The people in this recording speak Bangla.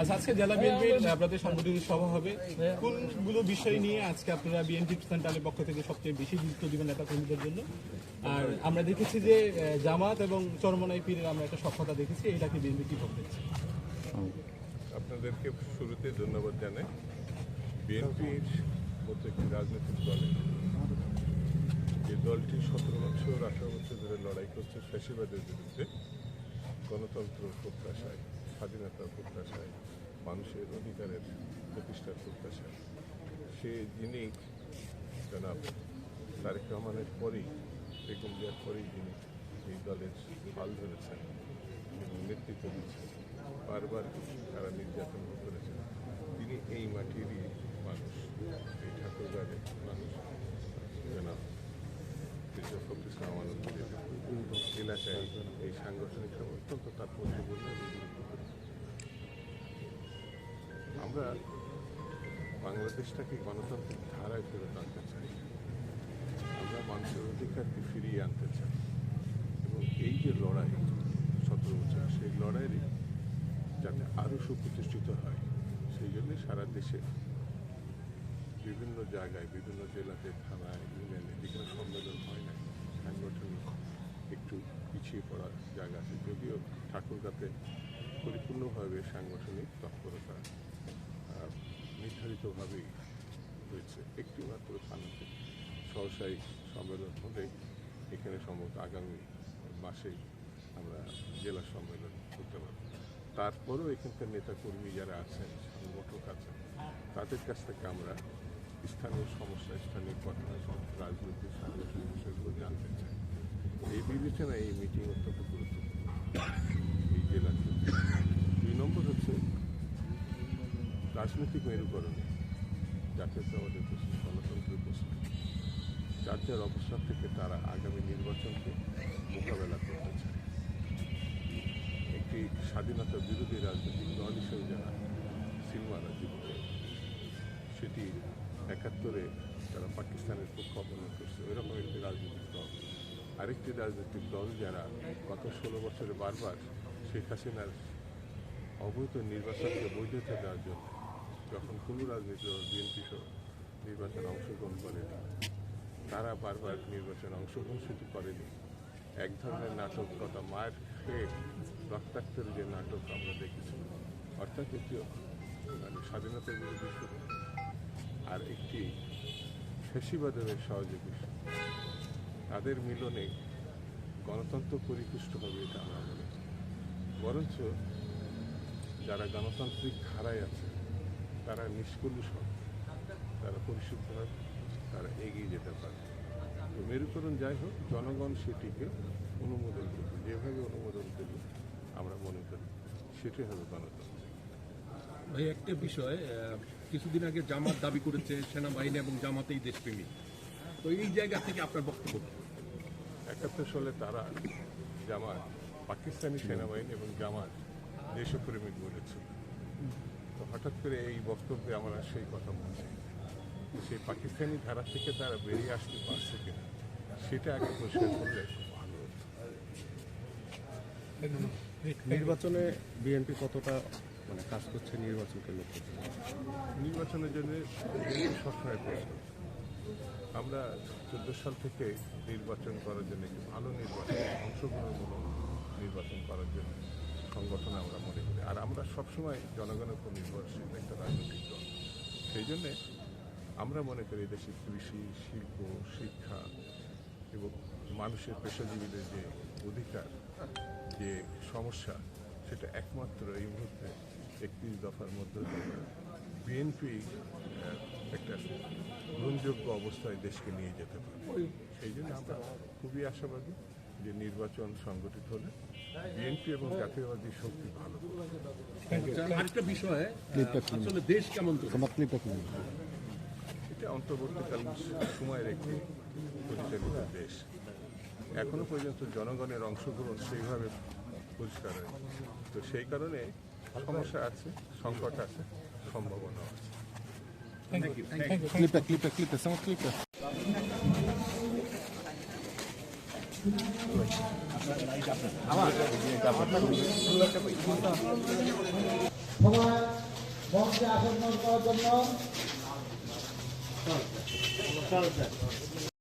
আচ্ছা আজকে জেলা বিএনপির আপনাদের সাংগঠনিক সভা হবে। কোনগুলো বিষয় নিয়ে আজকে আপনারা বিএনপি সেন্ট্রালের পক্ষ থেকে সবচেয়ে বেশি গুরুত্ব দিবেন নেতা কর্মীদের জন্য? আর আমরা দেখেছি যে জামাত এবং চরমনাই পীরের আমরা একটা সক্ষতা দেখেছি, এটাকে বিএনপি কি করতে আপনাদেরকে শুরুতে ধন্যবাদ জানাই। বিএনপির মতো একটি রাজনৈতিক দলে যে দলটি সতেরো বছর, আঠারো বছর ধরে লড়াই করছে ফ্যাসিবাদের বিরুদ্ধে গণতন্ত্র প্রত্যাশায়। স্বাধীনতার প্রত্যাশায়, মানুষের অধিকারের প্রতিষ্ঠার প্রত্যাশায়। সে যিনি জনাব তারেক রহমানের পরেই, বেগম জিয়ার পরেই যিনি এই দলের হাল ধরেছেন এবং নেতৃত্ব দিচ্ছেন বারবার তারা নির্যাতন করেছেন, তিনি এই মাটিরই মানুষ, এই ঠাকুরগাঁড়ের মানুষ। জনাব ফখরুল ইসলাম আলমগীরের এলাকায় এই সাংগঠনিক অত্যন্ত তাৎপর্যপূর্ণ আমরা বাংলাদেশটাকে গণতান্ত্রিক ধারায় ফেরত আনতে চাই, আমরা মানুষের অধিকারকে ফিরিয়ে আনতে চাই। এবং এই যে লড়াই, সতেরো বছর, সেই লড়াইয়ে যাতে আরও সুপ্রতিষ্ঠিত হয়, সেই জন্য সারা দেশে বিভিন্ন জায়গায়, বিভিন্ন জেলাতে, থানায়, ইউনিয়নে যেখানে সম্মেলন হয় না সাংগঠনিক একটু পিছিয়ে পড়ার জায়গা আছে। যদিও ঠাকুরগাতে পরিপূর্ণভাবে সাংগঠনিক তৎপরতা নির্ধারিতভাবেই হয়েছে। একটি মাত্র থানাতে সম্মেলন হলে এখানে সম্ভবত আগামী মাসেই আমরা জেলা সম্মেলন করতে পারব। তারপরেও এখানকার নেতাকর্মী যারা আছেন, সংগঠক আছেন, তাদের কাছ থেকে আমরা স্থানীয় সমস্যা, স্থানীয় কথা রাজনৈতিক সাংগঠনিক বিষয়গুলো জানতে চাই। এই বিবেচনায় এই মিটিং অত্যন্ত গুরুত্বপূর্ণ। এই জেলাতে দুই নম্বর হচ্ছে রাজনৈতিক মেরুকরণে জাতীয়তাবাদের প্রশ্ন, গণতন্ত্রের প্রশ্ন। যার যার অবস্থান থেকে তারা আগামী নির্বাচনকে মোকাবেলা করতে চায়। একটি স্বাধীনতা বিরোধী রাজনৈতিক দল হিসেবে যারা সিলমারা জীবিত সেটি একাত্তরে তারা পাকিস্তানের পক্ষ অবলম্বন করছে। ওইরকম একটি রাজনৈতিক দল। আরেকটি রাজনৈতিক দল যারা গত ষোলো বছরে বারবার শেখ হাসিনার অবৈধ নির্বাচনকে বৈধতা দেওয়ার জন্য যখন কোনো রাজনীতি দল বিএনপি সহ নির্বাচনে অংশগ্রহণ করেনি তারা বারবার নির্বাচনে অংশগ্রহণ শুধু করেনি এক ধরনের নাটক কথা মায়ের খেয়ে রক্তাক্তের যে নাটক আমরা দেখেছি, অর্থাৎ একটি মানে স্বাধীনতার বিরোধী শুরু আর একটি ফেসিবাদের সহযোগী। তাদের মিলনে গণতন্ত্র পরিপুষ্ট হবে এটা আমরা মনে বরঞ্চ যারা গণতান্ত্রিক ধারায় আছে তারা নিষ্কলুষ হবে তারা পরিশুদ্ধ হবে তারা এগিয়ে যেতে পারে। তো মেরুকরণ যাই হোক জনগণ সেটিকে অনুমোদন করবে। যেভাবে অনুমোদন করবে আমরা মনে করি সেটাই হবে গণতন্ত্র। ভাই একটা বিষয় কিছুদিন আগে জামাত দাবি করেছে সেনাবাহিনী এবং জামাতেই দেশপ্রেমী। তো এই জায়গা থেকে আপনার বক্তব্য? একাত্তর সালে তারা জামাত পাকিস্তানি সেনাবাহিনী এবং জামাত দেশপ্রেমিক বলেছিল হঠাৎ করে এই বক্তব্যে আমরা সেই কথা বলছি সেই পাকিস্তানি ধারা থেকে তারা বেরিয়ে আসতে পারছে কিনা সেটা আগে পরিষ্কার করলে ভালো নির্বাচনে বিএনপি কতটা মানে কাজ করছে নির্বাচনকে লক্ষ্য করে? নির্বাচনের জন্য সবসময় প্রস্তুত। আমরা চোদ্দ সাল থেকে নির্বাচন করার জন্য একটি ভালো নির্বাচন অংশগ্রহণমূলক নির্বাচন করার জন্য সংগঠন আমরা মনে করি। আর আমরা সবসময় জনগণের উপর নির্ভরশীল একটা রাজনৈতিক দল। সেই জন্যে আমরা মনে করি দেশে কৃষি, শিল্প, শিক্ষা এবং মানুষের পেশাজীবীদের যে অধিকার, যে সমস্যা, সেটা একমাত্র এই মুহূর্তে একত্রিশ দফার মধ্যে বিএনপি একটা গ্রহণযোগ্য অবস্থায় দেশকে নিয়ে যেতে পারে। সেই জন্য আমরা খুবই আশাবাদী। যে নির্বাচন সংগঠিত হলে বিএনপি এবং জাতীয়বাদী শক্তি ভালো। আচ্ছা, আরেকটা বিষয় আসলে দেশ কেমন এটা অন্তর্বর্তীকালীন সময়ের একটি পরিচালিত দেশ। এখনও পর্যন্ত জনগণের অংশগ্রহণ সেইভাবে পরিষ্কার হয় তো সেই কারণে সমস্যা আছে সংকট আছে সম্ভাবনা আছে। ক্লিপটা মঞ্চে আসন করার জন্য